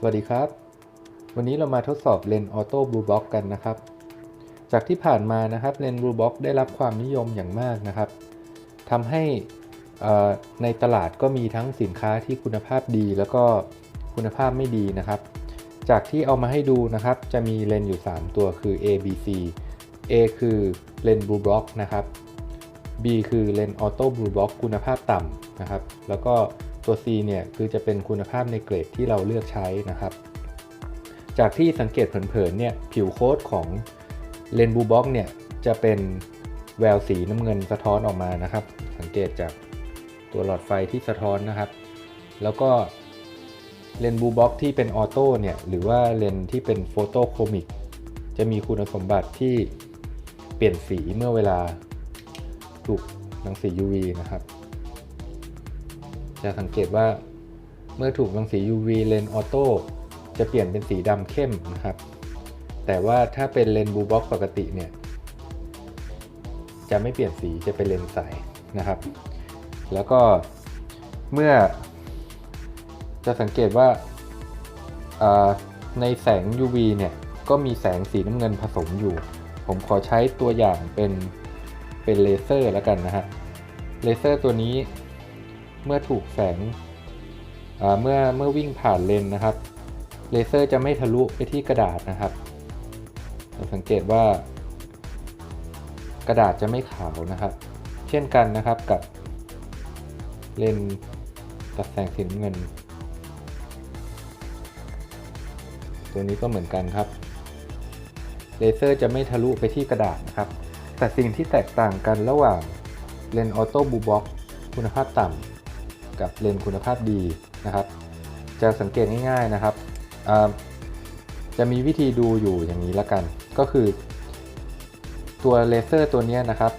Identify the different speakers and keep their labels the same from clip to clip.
Speaker 1: สวัสดีครับ วันนี้เรามาทดสอบเลนส์ออโต้บลูบ็อกกันนะครับ จากที่ผ่านมานะครับเลนส์บลูบ็อกได้รับความนิยมอย่างมากนะครับทำให้ในตลาดก็มีทั้งสินค้าที่คุณภาพดี แล้วก็คุณภาพไม่ดีนะครับ จากที่เอามาให้ดูนะครับ จะมีเลนส์อยู่ 3 ตัวคือ A B C A คือเลนส์บลูบ็อกนะครับ B คือเลนส์ออโต้บลูบ็อกคุณภาพต่ำนะครับ แล้วก็ ตัว C เนี่ยคือจะเป็นคุณภาพในเกรดที่เราเลือกใช้นะครับ จากที่สังเกตเผินๆเนี่ยผิวโค้ดของเลนส์บลูบ็อกเนี่ยจะเป็นแววสีน้ำเงินสะท้อนออกมานะครับ สังเกตจากตัวหลอดไฟที่สะท้อนนะครับ แล้วก็เลนส์บลูบ็อกที่เป็นออโต้เนี่ยหรือว่าเลนส์ที่เป็นโฟโตโครมิกจะมีคุณสมบัติที่เปลี่ยนสีเมื่อเวลาถูกรังสี UV นะครับ จะสังเกตว่าเมื่อถูกรังสี UV เลนส์ออโต้จะเปลี่ยนเป็นสีดำเข้มนะครับ แต่ว่าถ้าเป็นเลนส์บลูบ็อกปกติเนี่ยจะไม่เปลี่ยนสีจะเป็นเลนส์ใสนะครับ แล้วก็เมื่อจะสังเกตว่าในแสง UV เนี่ยก็มีแสงสีน้ำเงินผสมอยู่ ผมขอใช้ตัวอย่างเป็นเป็นเลเซอร์แล้วกันนะฮะ เลเซอร์ตัวนี้ เมื่อถูกแสงเมื่อเมื่อวิ่งผ่านเลนส์นะครับเลเซอร์จะไม่ทะลุไปที่กระดาษนะครับเราสังเกตว่ากระดาษจะไม่ขาวนะครับ เช่นกันนะครับกับเลนส์ตัดแสงสีน้ำเงิน ตัวนี้ก็เหมือนกันครับเลเซอร์จะไม่ทะลุไปที่กระดาษนะครับ แต่สิ่งที่แตกต่างกันระหว่างเลนส์ออโต้บูบ็อกคุณภาพต่ำ กับเลนส์คุณภาพดีนะครับ จะสังเกตง่ายๆนะครับ จะมีวิธีดูอยู่อย่างนี้ละกัน ก็คือ ตัวเลเซอร์ตัวนี้นะครับ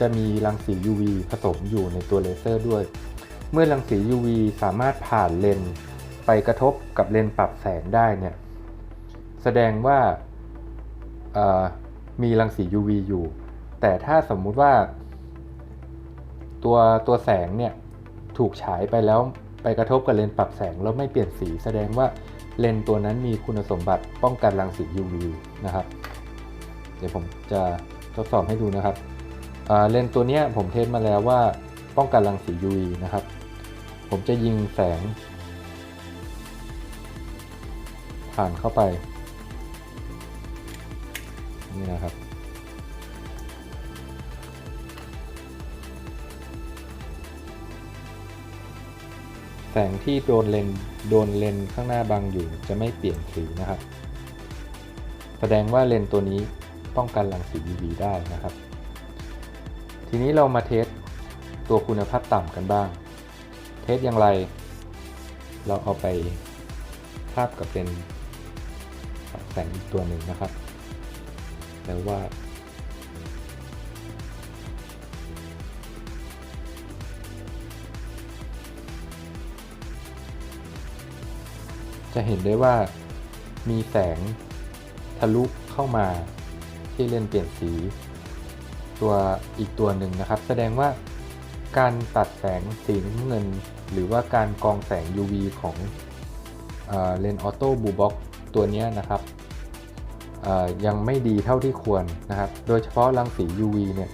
Speaker 1: จะมีรังสี UV ผสมอยู่ในตัวเลเซอร์ด้วย เมื่อรังสี UV สามารถผ่านเลนส์ไปกระทบกับเลนส์ปรับแสงได้เนี่ยแสดงว่ามีรังสี UV อยู่ แต่ถ้าสมมุติว่า ตัวตัวแสงเนี่ย ถูกฉายไปแล้วไปกระทบกับเลนส์ปรับแสงแล้วไม่เปลี่ยนสี แสดงว่าเลนส์ตัวนั้นมีคุณสมบัติป้องกันรังสี UV นะครับ เดี๋ยวผมจะทดสอบให้ดูนะครับเลนส์ตัวนี้ผมเทสมาแล้วว่าป้องกันรังสี UV นะครับ ผมจะยิงแสง ผ่านเข้าไป นี่นะครับ แสงที่โดนเลนโดนเลนข้างหน้าบังอยู่จะไม่เปลี่ยนสีนะครับ แสดงว่าเลนตัวนี้ป้องกันรังสี UV ได้นะครับ ทีนี้เรามาเทสตัวคุณภาพต่ำกันบ้าง เทสอย่างไร เราเอาไปทาบกับเลนปรับแสงอีกตัวหนึ่งนะครับ แล้วว่า จะเห็นได้ว่ามีแสงทะลุเข้ามาที่เลนส์เปลี่ยนสีตัวอีกตัวหนึ่งนะครับ แสดงว่าการตัดแสงสีน้ำเงิน หรือว่าการกรองแสง UV ของเอเลนส์ออโต้บูบ็อกตัวนี้นะครับยังไม่ดีเท่าที่ควรนะครับ โดยเฉพาะรังสี UV เนี่ย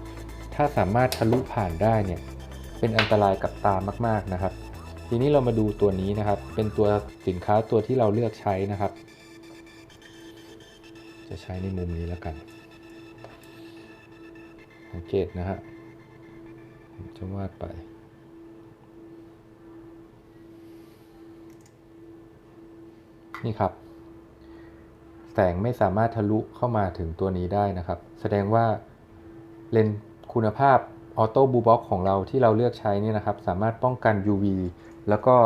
Speaker 1: ถ้าสามารถทะลุผ่านได้เนี่ย เป็นอันตรายกับตามาก ๆ นะครับ ทีนี้เรามาดูตัวนี้นะครับ เป็นตัวสินค้าตัวที่เราเลือกใช้นะครับ จะใช้ในมุมนี้แล้วกันสังเกตนะฮะจะวาดไป นี่ครับ แสงไม่สามารถทะลุเข้ามาถึงตัวนี้ได้นะครับ แสดงว่าเลนส์คุณภาพออโต้บูบ็อกของเราที่เราเลือกใช้นี่นะครับ สามารถป้องกัน UV แล้วก็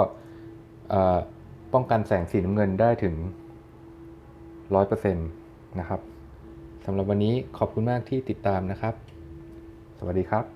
Speaker 1: ป้องกันแสงสีน้ำเงินได้ถึง 100%นะครับสำหรับวันนี้ขอบคุณมากที่ติดตามนะครับ สวัสดีครับ